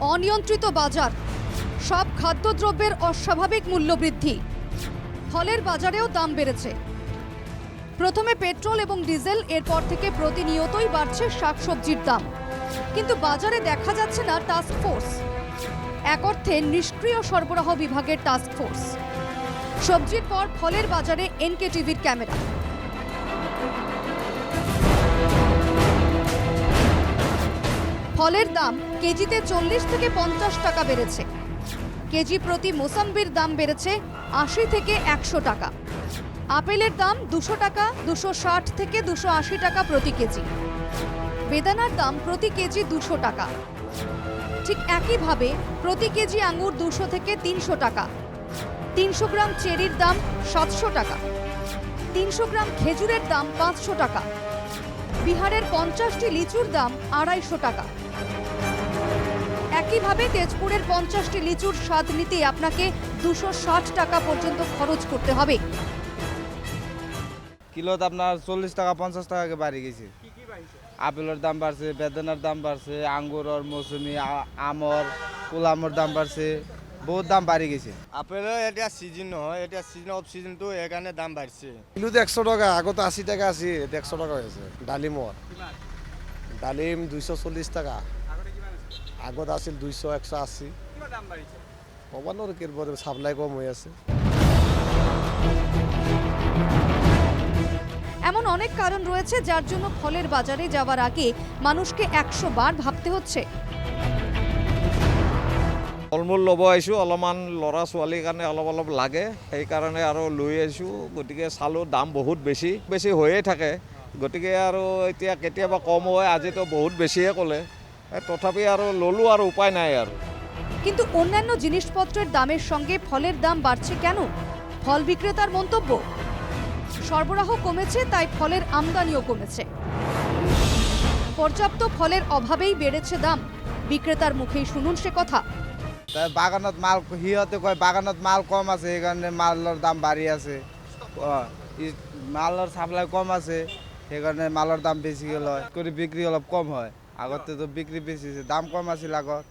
অনিয়ন্ত্রিত বাজার। সব খাদ্যদ্রব্যের অস্বাভাবিক মূল্যবৃদ্ধি ফলের বাজারেও দাম বেড়েছে। প্রথমে পেট্রোল এবং ডিজেল, এরপর থেকে প্রতিনিয়তই বাড়ছে শাকসবজির দাম। কিন্তু বাজারে দেখা যাচ্ছে না টাস্ক ফোর্স এক অর্থে নিষ্ক্রিয় সরবরাহ বিভাগের টাস্ক ফোর্স সবজির পর ফলের বাজারে এনকে টিভির ক্যামেরা। ফলের দাম কেজিতে চল্লিশ থেকে পঞ্চাশ টাকা বেড়েছে। কেজি প্রতি মোসাম্বির দাম বেড়েছে আশি থেকে একশো টাকা। আপেলের দাম দুশো টাকা, দুশো ষাট থেকে দুশো আশি টাকা প্রতি কেজি। বেদানার দাম প্রতি কেজি দুশো টাকা। ঠিক একইভাবে প্রতি কেজি আঙুর দুশো থেকে তিনশো টাকা। তিনশো গ্রাম চেরির দাম সাতশো টাকা। তিনশো গ্রাম খেজুরের দাম পাঁচশো টাকা। বিহারের পঞ্চাশটি লিচুর দাম আড়াইশো টাকা। একইভাবে তেজপুরের পঞ্চাশটি লিচুর স্বাদ নিতে আপনাকে দুশো ষাট টাকা পর্যন্ত খরচ করতে হবে। কিলোত আপনার চল্লিশ টাকা পঞ্চাশ টাকাকে বাড়ি গেছে। আপেলের দাম বাড়ছে বেদানার দাম বাড়ছে আঙ্গুরর মৌসুমি আমর কুলামর দাম বাড়ছে বহুত দাম বাড়ি গেছে। আপেলৰ এতিয়া ছিজন নহয় এতিয়া ছিজন অফ ছিজনটো সেইকাৰণে দাম বাঢ়িছে। কিলোতে একশো টাকা আগতে আশি টাকা আছিল এতিয়া একশো টাকা হৈছে ডালিমৰ। ডালিম দুইশ চল্লিছ টাকা। আগত আছিল দুইশ একশ আশী। ক'ব নোৱাৰোঁ কেইবাৰ চাপ্লাই কম হৈ আছে। এমন অনেক কারণ রয়েছে যার জন্য ফলের বাজারে যাওয়ার আগে মানুষকে একশো বার ভাবতে হচ্ছে। ফল মূল ল'ব আহিছোঁ অলপমান ল'ৰা ছোৱালীৰ কাৰণে অলপ অলপ লাগে সেইকাৰণে আৰু লৈ আহিছোঁ। গতিকে চালোঁ দাম বহুত বেছি বেছি হৈয়ে থাকে। গতিকে আৰু এতিয়া কেতিয়াবা কম হয় আজিতো বহুত বেছিয়ে ক'লে। তথাপি আৰু ল'লোঁ আৰু উপায় নাই আৰু। কিন্তু অন্যান্য জিনিসপত্রের দামের সঙ্গে ফলের দাম বাড়ছে কেন? ফল বিক্রেতার মন্তব্য? সরবরাহ কমেছে তাই ফলের আমদানিও কমেছে। পর্যাপ্ত ফলের অভাবেই বেড়েছে দাম। বিক্রেতার মুখেই শুনুন সে কথা। বাগানত মাল সিহঁতে কয় বাগানত মাল কম আছে সেইকাৰণে মালৰ দাম বাঢ়ি আছে। মালৰ চাপ্লাই কম আছে। সেইকাৰণে মালৰ দাম বেশি লয় কৰি বিক্ৰী অলপ কম হয়। আগতেতো বিক্ৰী বেছি দাম কম আছিল আগত।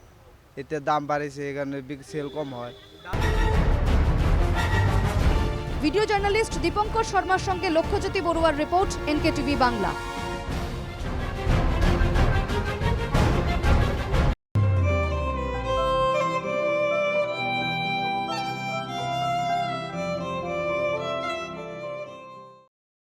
এতিয়া দাম বাঢ়িছে, সেইকাৰণে চেল কম হয়। ভিডিও জার্নালিস্ট দীপঙ্কর শর্মার সঙ্গে Lakshyajyoti বড়ুয়ার report N K TV Bangla.